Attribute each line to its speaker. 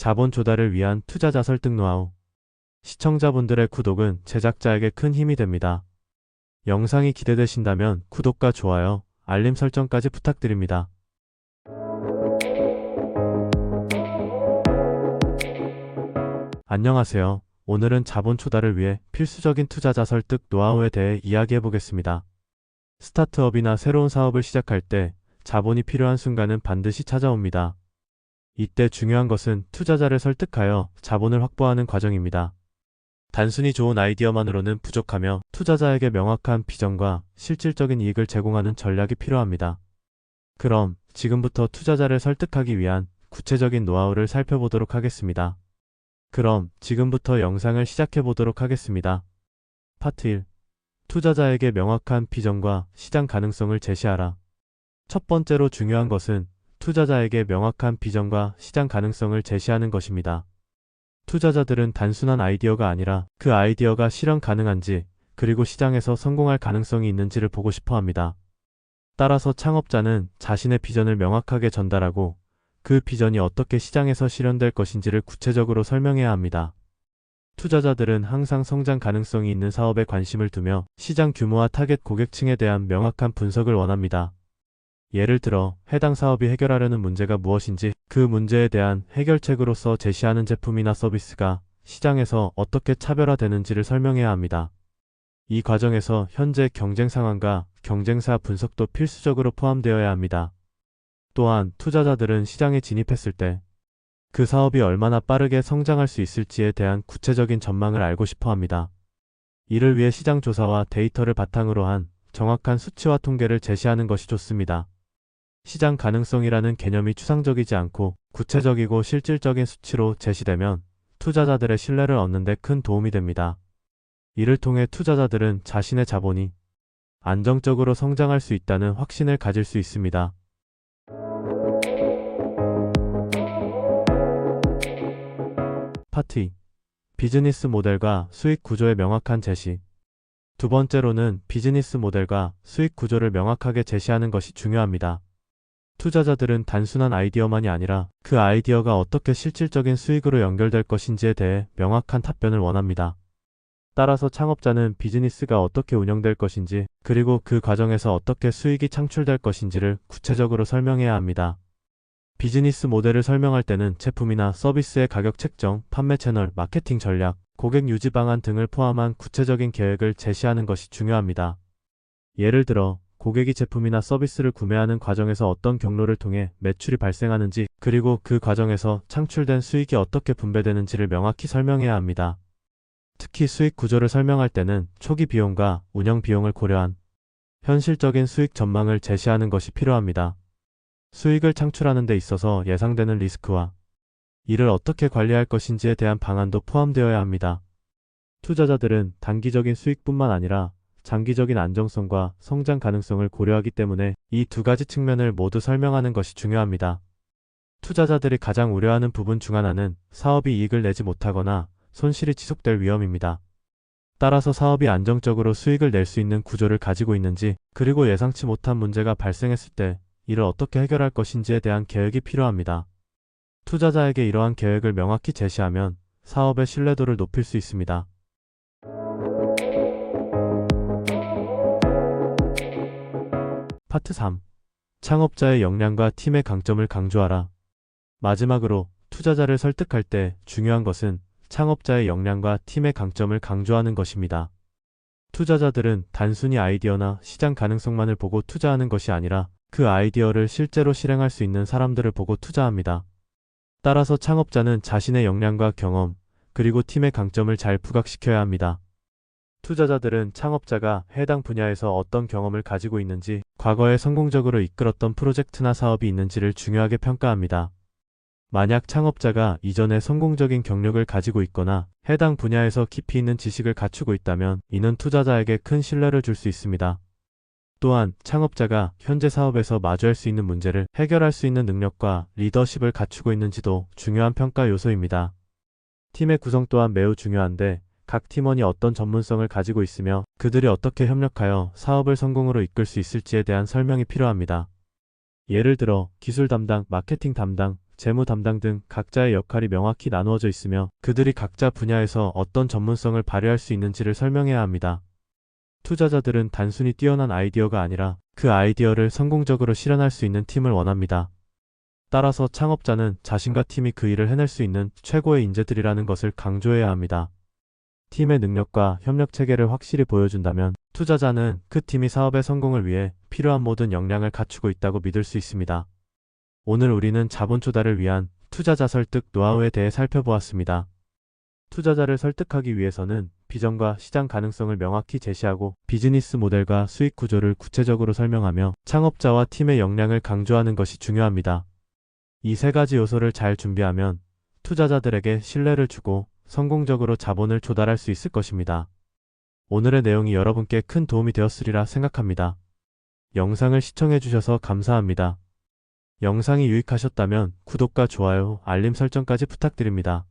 Speaker 1: 자본 조달을 위한 투자자 설득 노하우. 시청자분들의 구독은 제작자에게 큰 힘이 됩니다. 영상이 기대되신다면 구독과 좋아요, 알림 설정까지 부탁드립니다. 안녕하세요. 오늘은 자본 조달을 위해 필수적인 투자자 설득 노하우에 대해 이야기해 보겠습니다. 스타트업이나 새로운 사업을 시작할 때 자본이 필요한 순간은 반드시 찾아옵니다. 이때 중요한 것은 투자자를 설득하여 자본을 확보하는 과정입니다. 단순히 좋은 아이디어만으로는 부족하며 투자자에게 명확한 비전과 실질적인 이익을 제공하는 전략이 필요합니다. 그럼 지금부터 투자자를 설득하기 위한 구체적인 노하우를 살펴보도록 하겠습니다. 그럼 지금부터 영상을 시작해 보도록 하겠습니다. 파트 1. 투자자에게 명확한 비전과 시장 가능성을 제시하라. 첫 번째로 중요한 것은 투자자에게 명확한 비전과 시장 가능성을 제시하는 것입니다. 투자자들은 단순한 아이디어가 아니라 그 아이디어가 실현 가능한지 그리고 시장에서 성공할 가능성이 있는지를 보고 싶어 합니다. 따라서 창업자는 자신의 비전을 명확하게 전달하고 그 비전이 어떻게 시장에서 실현될 것인지를 구체적으로 설명해야 합니다. 투자자들은 항상 성장 가능성이 있는 사업에 관심을 두며 시장 규모와 타겟 고객층에 대한 명확한 분석을 원합니다. 예를 들어 해당 사업이 해결하려는 문제가 무엇인지 그 문제에 대한 해결책으로서 제시하는 제품이나 서비스가 시장에서 어떻게 차별화되는지를 설명해야 합니다. 이 과정에서 현재 경쟁 상황과 경쟁사 분석도 필수적으로 포함되어야 합니다. 또한 투자자들은 시장에 진입했을 때 그 사업이 얼마나 빠르게 성장할 수 있을지에 대한 구체적인 전망을 알고 싶어 합니다. 이를 위해 시장 조사와 데이터를 바탕으로 한 정확한 수치와 통계를 제시하는 것이 좋습니다. 시장 가능성이라는 개념이 추상적이지 않고 구체적이고 실질적인 수치로 제시되면 투자자들의 신뢰를 얻는 데 큰 도움이 됩니다. 이를 통해 투자자들은 자신의 자본이 안정적으로 성장할 수 있다는 확신을 가질 수 있습니다. 2. 비즈니스 모델과 수익 구조의 명확한 제시. 두 번째로는 비즈니스 모델과 수익 구조를 명확하게 제시하는 것이 중요합니다. 투자자들은 단순한 아이디어만이 아니라 그 아이디어가 어떻게 실질적인 수익으로 연결될 것인지에 대해 명확한 답변을 원합니다. 따라서 창업자는 비즈니스가 어떻게 운영될 것인지 그리고 그 과정에서 어떻게 수익이 창출될 것인지를 구체적으로 설명해야 합니다. 비즈니스 모델을 설명할 때는 제품이나 서비스의 가격 책정, 판매 채널, 마케팅 전략, 고객 유지 방안 등을 포함한 구체적인 계획을 제시하는 것이 중요합니다. 예를 들어 고객이 제품이나 서비스를 구매하는 과정에서 어떤 경로를 통해 매출이 발생하는지 그리고 그 과정에서 창출된 수익이 어떻게 분배되는지를 명확히 설명해야 합니다. 특히 수익 구조를 설명할 때는 초기 비용과 운영 비용을 고려한 현실적인 수익 전망을 제시하는 것이 필요합니다. 수익을 창출하는 데 있어서 예상되는 리스크와 이를 어떻게 관리할 것인지에 대한 방안도 포함되어야 합니다. 투자자들은 단기적인 수익뿐만 아니라 장기적인 안정성과 성장 가능성을 고려하기 때문에 이 두 가지 측면을 모두 설명하는 것이 중요합니다. 투자자들이 가장 우려하는 부분 중 하나는 사업이 이익을 내지 못하거나 손실이 지속될 위험입니다. 따라서 사업이 안정적으로 수익을 낼 수 있는 구조를 가지고 있는지 그리고 예상치 못한 문제가 발생했을 때 이를 어떻게 해결할 것인지에 대한 계획이 필요합니다. 투자자에게 이러한 계획을 명확히 제시하면 사업의 신뢰도를 높일 수 있습니다. 파트 3. 창업자의 역량과 팀의 강점을 강조하라. 마지막으로 투자자를 설득할 때 중요한 것은 창업자의 역량과 팀의 강점을 강조하는 것입니다. 투자자들은 단순히 아이디어나 시장 가능성만을 보고 투자하는 것이 아니라 그 아이디어를 실제로 실행할 수 있는 사람들을 보고 투자합니다. 따라서 창업자는 자신의 역량과 경험, 그리고 팀의 강점을 잘 부각시켜야 합니다. 투자자들은 창업자가 해당 분야에서 어떤 경험을 가지고 있는지, 과거에 성공적으로 이끌었던 프로젝트나 사업이 있는지를 중요하게 평가합니다. 만약 창업자가 이전에 성공적인 경력을 가지고 있거나 해당 분야에서 깊이 있는 지식을 갖추고 있다면 이는 투자자에게 큰 신뢰를 줄 수 있습니다. 또한 창업자가 현재 사업에서 마주할 수 있는 문제를 해결할 수 있는 능력과 리더십을 갖추고 있는지도 중요한 평가 요소입니다. 팀의 구성 또한 매우 중요한데 각 팀원이 어떤 전문성을 가지고 있으며 그들이 어떻게 협력하여 사업을 성공으로 이끌 수 있을지에 대한 설명이 필요합니다. 예를 들어 기술 담당, 마케팅 담당, 재무 담당 등 각자의 역할이 명확히 나누어져 있으며 그들이 각자 분야에서 어떤 전문성을 발휘할 수 있는지를 설명해야 합니다. 투자자들은 단순히 뛰어난 아이디어가 아니라 그 아이디어를 성공적으로 실현할 수 있는 팀을 원합니다. 따라서 창업자는 자신과 팀이 그 일을 해낼 수 있는 최고의 인재들이라는 것을 강조해야 합니다. 팀의 능력과 협력 체계를 확실히 보여준다면 투자자는 그 팀이 사업의 성공을 위해 필요한 모든 역량을 갖추고 있다고 믿을 수 있습니다. 오늘 우리는 자본 조달을 위한 투자자 설득 노하우에 대해 살펴보았습니다. 투자자를 설득하기 위해서는 비전과 시장 가능성을 명확히 제시하고 비즈니스 모델과 수익 구조를 구체적으로 설명하며 창업자와 팀의 역량을 강조하는 것이 중요합니다. 이 세 가지 요소를 잘 준비하면 투자자들에게 신뢰를 주고 성공적으로 자본을 조달할 수 있을 것입니다. 오늘의 내용이 여러분께 큰 도움이 되었으리라 생각합니다. 영상을 시청해주셔서 감사합니다. 영상이 유익하셨다면 구독과 좋아요, 알림 설정까지 부탁드립니다.